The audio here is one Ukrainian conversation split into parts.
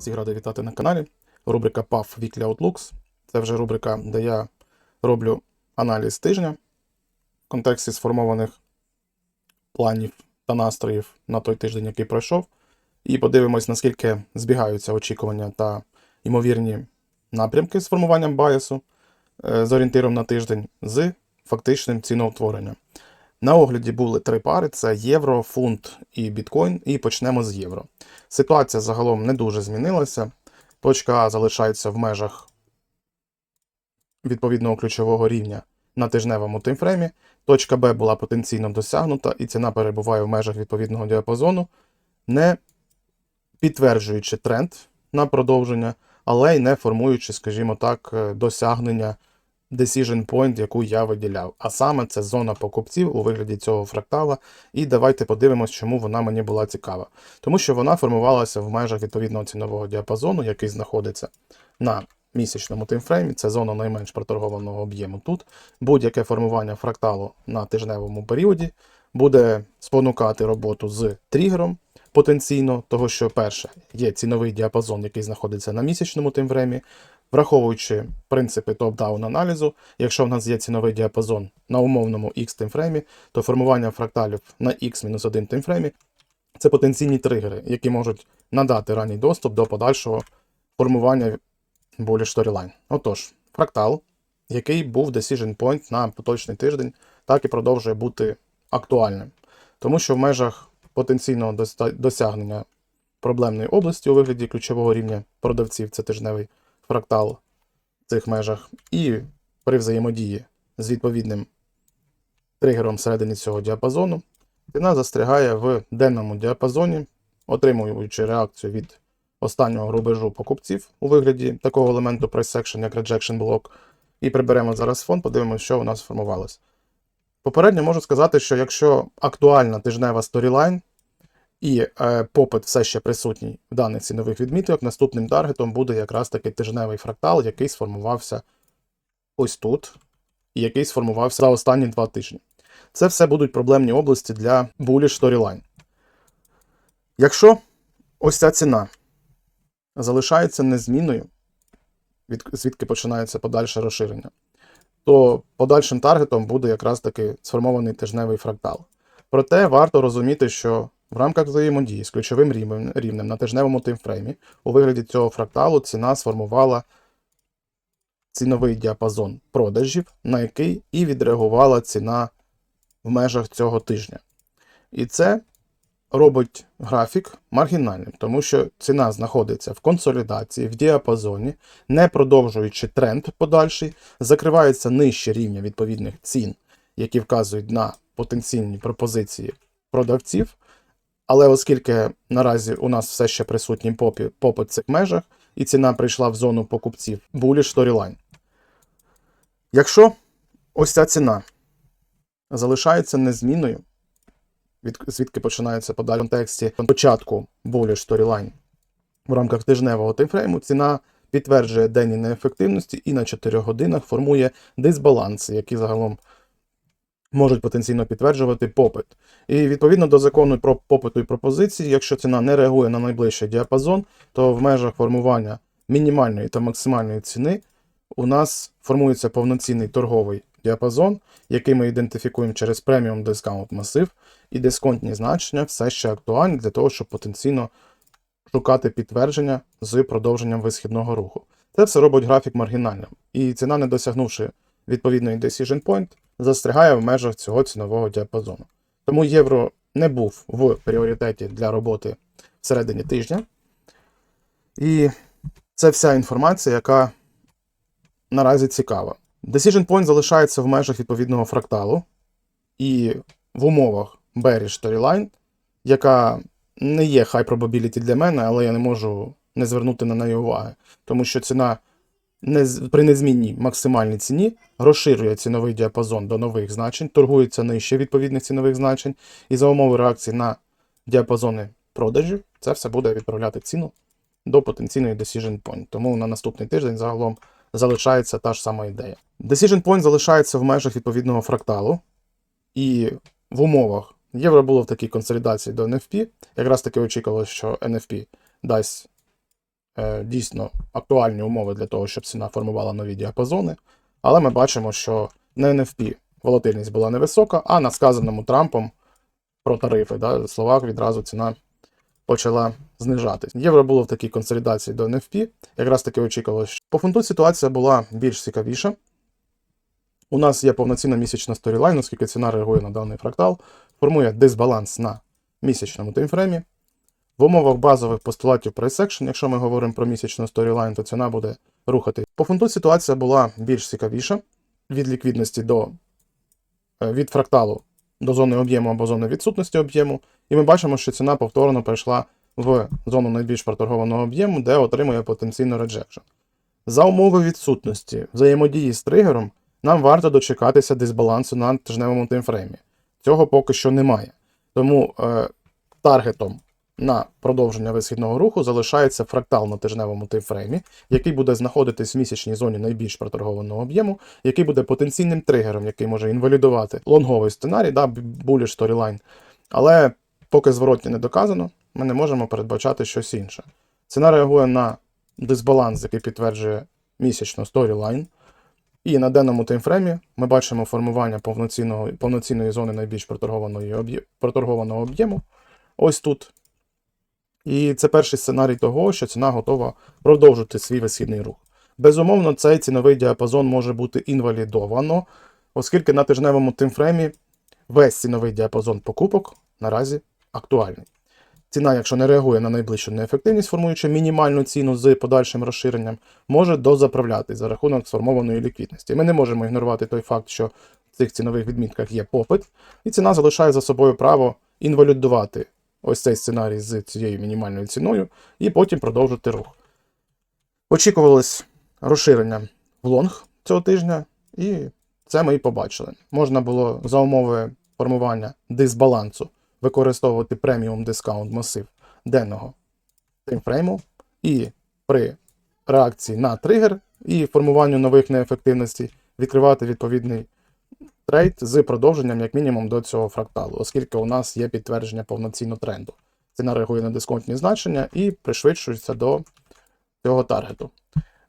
Всіх радий вітати на каналі. Рубрика PAF Weekly Outlooks. Це вже рубрика, де я роблю аналіз тижня в контексті сформованих планів та настроїв на той тиждень, який пройшов. І подивимось, наскільки збігаються очікування та ймовірні напрямки з формуванням байасу е, з орієнтиром на тиждень з фактичним ціноутворенням. На огляді були три пари: це євро, фунт і біткоін. І почнемо з євро. Ситуація загалом не дуже змінилася. Точка А залишається в межах відповідного ключового рівня на тижневому таймфреймі. Точка Б була потенційно досягнута, і ціна перебуває в межах відповідного діапазону, не підтверджуючи тренд на продовження, але й не формуючи, скажімо так, досягнення decision point, яку я виділяв. А саме це зона покупців у вигляді цього фрактала. І давайте подивимось, чому вона мені була цікава. Тому що вона формувалася в межах відповідного цінового діапазону, який знаходиться на місячному таймфреймі. Це зона найменш проторгованого об'єму тут. Будь-яке формування фракталу на тижневому періоді буде спонукати роботу з тригером потенційно, того що перше є ціновий діапазон, який знаходиться на місячному таймфреймі. Враховуючи принципи топ-даун аналізу, якщо в нас є ціновий діапазон на умовному X таймфреймі, то формування фракталів на X-1 таймфреймі це потенційні тригери, які можуть надати ранній доступ до подальшого формування болі сторілайн. Отож, фрактал, який був decision point на поточний тиждень, так і продовжує бути актуальним, тому що в межах потенційного досягнення проблемної області у вигляді ключового рівня продавців це тижневий фрактал в цих межах, і при взаємодії з відповідним тригером всередині цього діапазону, ціна застрягає в денному діапазоні, отримуючи реакцію від останнього рубежу покупців у вигляді такого елементу price section, як rejection block. І приберемо зараз фон, подивимося, що у нас сформувалося. Попередньо можу сказати, що якщо актуальна тижнева сторілайн і е, попит все ще присутній в даних цінових відміток, наступним таргетом буде якраз таки тижневий фрактал, який сформувався ось тут, і який сформувався за останні два тижні. Це все будуть проблемні області для bullish storyline. Якщо ось ця ціна залишається незмінною, від, звідки починається подальше розширення, то подальшим таргетом буде якраз таки сформований тижневий фрактал. Проте варто розуміти, що в рамках взаємодії з ключовим рівнем, на тижневому таймфреймі у вигляді цього фракталу ціна сформувала ціновий діапазон продажів, на який і відреагувала ціна в межах цього тижня. І це робить графік маргінальним, тому що ціна знаходиться в консолідації, в діапазоні, не продовжуючи тренд подальший, закривається нижче рівня відповідних цін, які вказують на потенційні пропозиції продавців. Але оскільки наразі у нас все ще присутній попит в цих межах, і ціна прийшла в зону покупців, bullish storyline. Якщо ось ця ціна залишається незмінною, від, звідки починається подалі в контексті початку bullish storyline в рамках тижневого таймфрейму, ціна підтверджує денні неефективності і на 4 годинах формує дисбаланси, які загалом можуть потенційно підтверджувати попит. І відповідно до закону про попиту і пропозиції, якщо ціна не реагує на найближчий діапазон, то в межах формування мінімальної та максимальної ціни у нас формується повноцінний торговий діапазон, який ми ідентифікуємо через преміум дискаунт масив, і дисконтні значення все ще актуальні для того, щоб потенційно шукати підтвердження з продовженням висхідного руху. Це все робить графік маргінальним, і ціна, не досягнувши відповідної decision point, застрягає в межах цього цінового діапазону. Тому євро не був в пріоритеті для роботи всередині тижня. І це вся інформація, яка наразі цікава. Decision point залишається в межах відповідного фракталу, і в умовах bearish storyline, яка не є high probability для мене, але я не можу не звернути на неї уваги, тому що ціна при незмінній максимальній ціні розширює ціновий діапазон до нових значень, торгується нижче відповідних цінових значень, і за умови реакції на діапазони продажів це все буде відправляти ціну до потенційної decision point. Тому на наступний тиждень загалом залишається та ж сама ідея. Decision point залишається в межах відповідного фракталу, і в умовах євро було в такій консолідації до NFP. Якраз таки очікувалося, що NFP дасть дійсно актуальні умови для того, щоб ціна формувала нові діапазони. Але ми бачимо, що на NFP волатильність була невисока, а на сказаному Трампом про тарифи да, словах відразу ціна почала знижатись. Євро було в такій консолідації до NFP, якраз таки очікувалося. що По фунту ситуація була більш цікавіша. У нас є повноцінна місячна сторілайн, оскільки ціна реагує на даний фрактал, формує дисбаланс на місячному таймфреймі. В умовах базових постулатів price action, якщо ми говоримо про місячну сторілайн, то ціна буде рухати. По фунту ситуація була більш цікавіша від ліквідності до е, від фракталу до зони об'єму або зони відсутності об'єму. І ми бачимо, що ціна повторно перейшла в зону найбільш проторгованого об'єму, де отримує потенційно реджекшн. За умови відсутності взаємодії з тригером, нам варто дочекатися дисбалансу на тижневому таймфреймі. Цього поки що немає. Тому е, таргетом на продовження висхідного руху залишається фрактал на тижневому таймфреймі, який буде знаходитись в місячній зоні найбільш проторгованого об'єму, який буде потенційним тригером, який може інвалідувати лонговий сценарій, да, bullish storyline. Але поки зворотні не доказано, ми не можемо передбачати щось інше. Ціна реагує на дисбаланс, який підтверджує місячну сторілайн. І на денному таймфреймі ми бачимо формування повноцінного, повноцінної зони найбільш проторгованого об'єму. Ось тут. І це перший сценарій того, що ціна готова продовжити свій висхідний рух. Безумовно, цей ціновий діапазон може бути інвалідовано, оскільки на тижневому таймфреймі весь ціновий діапазон покупок наразі актуальний. Ціна, якщо не реагує на найближчу неефективність, формуючи мінімальну ціну з подальшим розширенням, може дозаправлятись за рахунок сформованої ліквідності. Ми не можемо ігнорувати той факт, що в цих цінових відмітках є попит, і ціна залишає за собою право інвалідувати ось цей сценарій з цією мінімальною ціною, і потім продовжити рух. Очікувалось розширення в лонг цього тижня, і це ми і побачили. Можна було за умови формування дисбалансу використовувати преміум дискаунт масив денного таймфрейму, і при реакції на тригер і формуванню нових неефективностей відкривати відповідний трейд з продовженням, як мінімум, до цього фракталу, оскільки у нас є підтвердження повноцінного тренду. Ціна реагує на дисконтні значення і пришвидшується до цього таргету.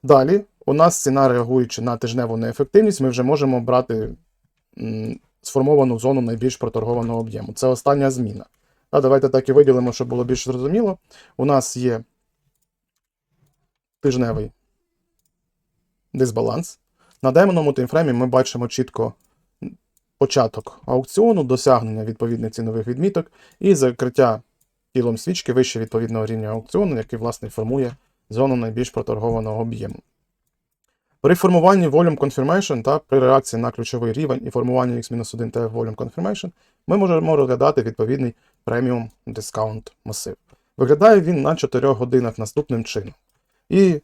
Далі, у нас ціна, реагуючи на тижневу неефективність, ми вже можемо брати сформовану зону найбільш проторгованого об'єму. Це остання зміна. А давайте так і виділимо, щоб було більш зрозуміло. У нас є тижневий дисбаланс. На демоному таймфреймі ми бачимо чітко початок аукціону, досягнення відповідних цінових відміток і закриття тілом свічки вище відповідного рівня аукціону, який, власне, формує зону найбільш проторгованого об'єму. При формуванні Volume Confirmation та при реакції на ключовий рівень і формуванні X-1 TF Volume Confirmation ми можемо розглядати відповідний Premium Discount масив. Виглядає він на 4 годинах наступним чином. І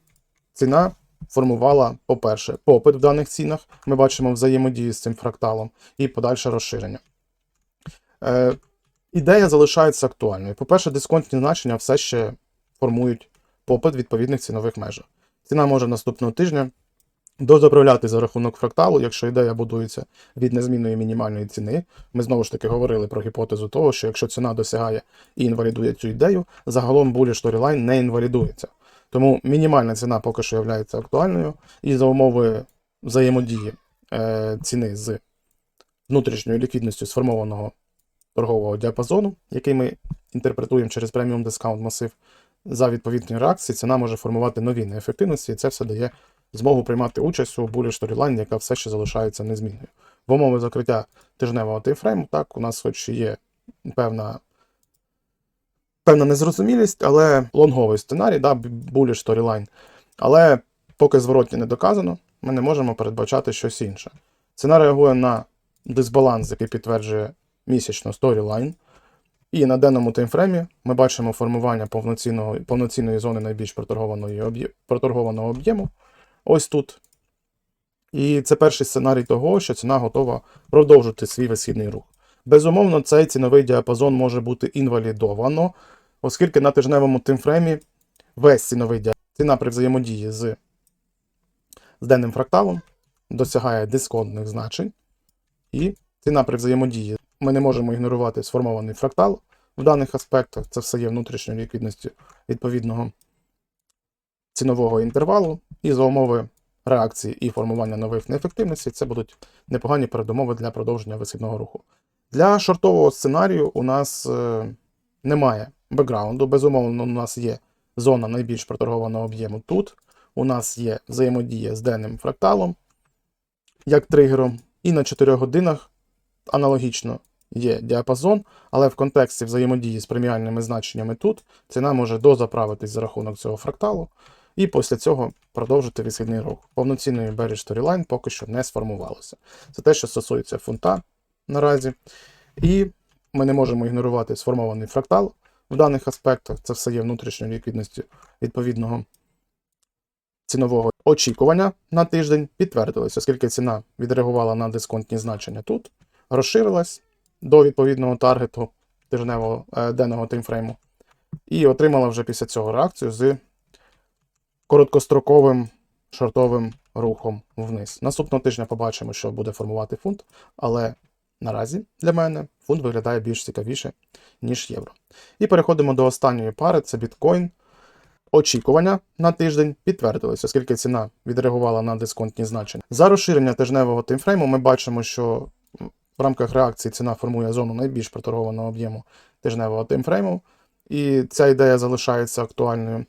ціна формувала, по-перше, попит в даних цінах. Ми бачимо взаємодію з цим фракталом і подальше розширення. Е, ідея залишається актуальною. По-перше, дисконтні значення все ще формують попит відповідних цінових межах. Ціна може наступного тижня дозаправляти за рахунок фракталу, якщо ідея будується від незмінної мінімальної ціни. Ми знову ж таки говорили про гіпотезу того, що якщо ціна досягає і інвалідує цю ідею, загалом булі сторілайн не інвалідується. Тому мінімальна ціна поки що є актуальною, і за умови взаємодії е, ціни з внутрішньою ліквідністю сформованого торгового діапазону, який ми інтерпретуємо через преміум дискаунт масив, за відповідні реакції ціна може формувати нові неефективності, і це все дає змогу приймати участь у булі сторілайн, яка все ще залишається незмінною. В умови закриття тижневого таймфрейму, так, у нас хоч є певна певна незрозумілість, але лонговий сценарій, да, bullish storyline. Але поки зворотні не доказано, ми не можемо передбачати щось інше. Ціна реагує на дисбаланс, який підтверджує місячну storyline. І на денному таймфреймі ми бачимо формування повноцінного, повноцінної зони найбільш проторгованого об'єму. Ось тут. І це перший сценарій того, що ціна готова продовжити свій висхідний рух. Безумовно, цей ціновий діапазон може бути інвалідовано, оскільки на тижневому таймфреймі весь ціновий ціна при взаємодії з, з денним фракталом досягає дисконтних значень, і ціна при взаємодії ми не можемо ігнорувати сформований фрактал в даних аспектах. Це все є внутрішньою ліквідністю відповідного цінового інтервалу, і за умови реакції і формування нових неефективностей, це будуть непогані передумови для продовження висхідного руху. Для шортового сценарію у нас е, немає бекграунду. Безумовно, у нас є зона найбільш проторгованого об'єму тут. У нас є взаємодія з денним фракталом як тригером, і на 4 годинах аналогічно є діапазон, але в контексті взаємодії з преміальними значеннями тут ціна може дозаправитись за рахунок цього фракталу, і після цього продовжити висхідний рух. Повноцінної bearish storyline поки що не сформувалося. Це те, що стосується фунта наразі. І ми не можемо ігнорувати сформований фрактал в даних аспектах. Це все є внутрішньою ліквідністю відповідного цінового очікування на тиждень підтвердилось, оскільки ціна відреагувала на дисконтні значення тут, розширилась до відповідного таргету тижневого е, денного таймфрейму, і отримала вже після цього реакцію з короткостроковим шортовим рухом вниз. Наступного тижня побачимо, що буде формувати фунт, але наразі для мене фунт виглядає більш цікавіше, ніж євро. І переходимо до останньої пари: це біткоін. Очікування на тиждень підтвердились, оскільки ціна відреагувала на дисконтні значення. За розширення тижневого таймфрейму ми бачимо, що в рамках реакції ціна формує зону найбільш проторгованого об'єму тижневого таймфрейму, і ця ідея залишається актуальною.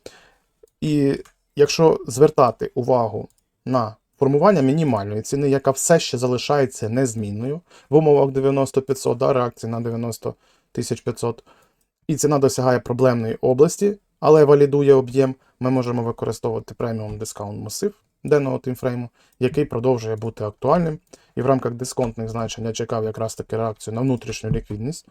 І якщо звертати увагу на формування мінімальної ціни, яка все ще залишається незмінною в умовах 90-500, да, реакції на 90 500, і ціна досягає проблемної області, але валідує об'єм, ми можемо використовувати преміум дискаунт масив денного таймфрейму, який продовжує бути актуальним. І в рамках дисконтних значень я чекав якраз таки реакцію на внутрішню ліквідність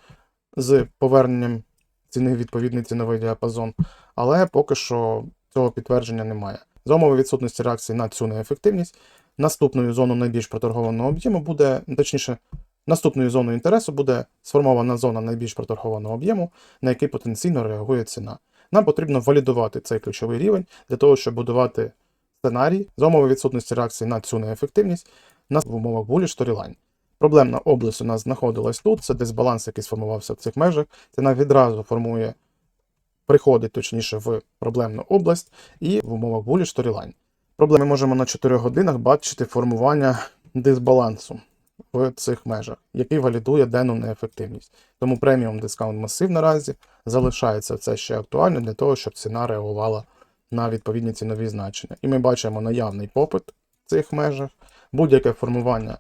з поверненням ціни відповідний ціновий діапазон, але поки що цього підтвердження немає. За умови відсутності реакції на цю неефективність, наступною зоною найбільш проторгованого об'єму буде, точніше, наступною зоною інтересу буде сформована зона найбільш проторгованого об'єму, на який потенційно реагує ціна. Нам потрібно валідувати цей ключовий рівень для того, щоб будувати сценарій за умови відсутності реакції на цю неефективність на в умовах bullish storyline. Проблемна область у нас знаходилась тут, це дисбаланс, який сформувався в цих межах. Ціна відразу формує, приходить точніше в проблемну область і в умовах bullish storyline. Проблеми можемо на 4 годинах бачити формування дисбалансу в цих межах, який валідує денну неефективність. Тому преміум дискаунт масив наразі залишається все ще актуально для того, щоб ціна реагувала на відповідні цінові значення. І ми бачимо наявний попит в цих межах, будь-яке формування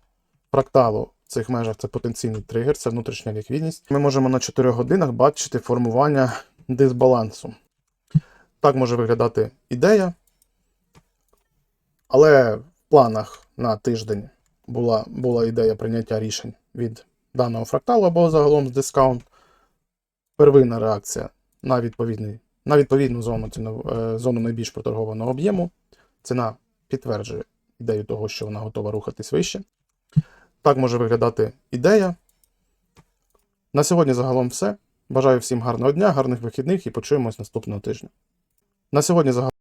фракталу в цих межах це потенційний тригер, це внутрішня ліквідність. Ми можемо на 4 годинах бачити формування дисбалансу. Так може виглядати ідея. Але в планах на тиждень була, була ідея прийняття рішень від даного фракталу або загалом з дискаунт. Первинна реакція на, на відповідну зону, цінов, е, зону найбільш проторгованого об'єму. Ціна підтверджує ідею того, що вона готова рухатись вище. Так може виглядати ідея. На сьогодні загалом все. Бажаю всім гарного дня, гарних вихідних і почуємось наступного тижня. На сьогодні загалом.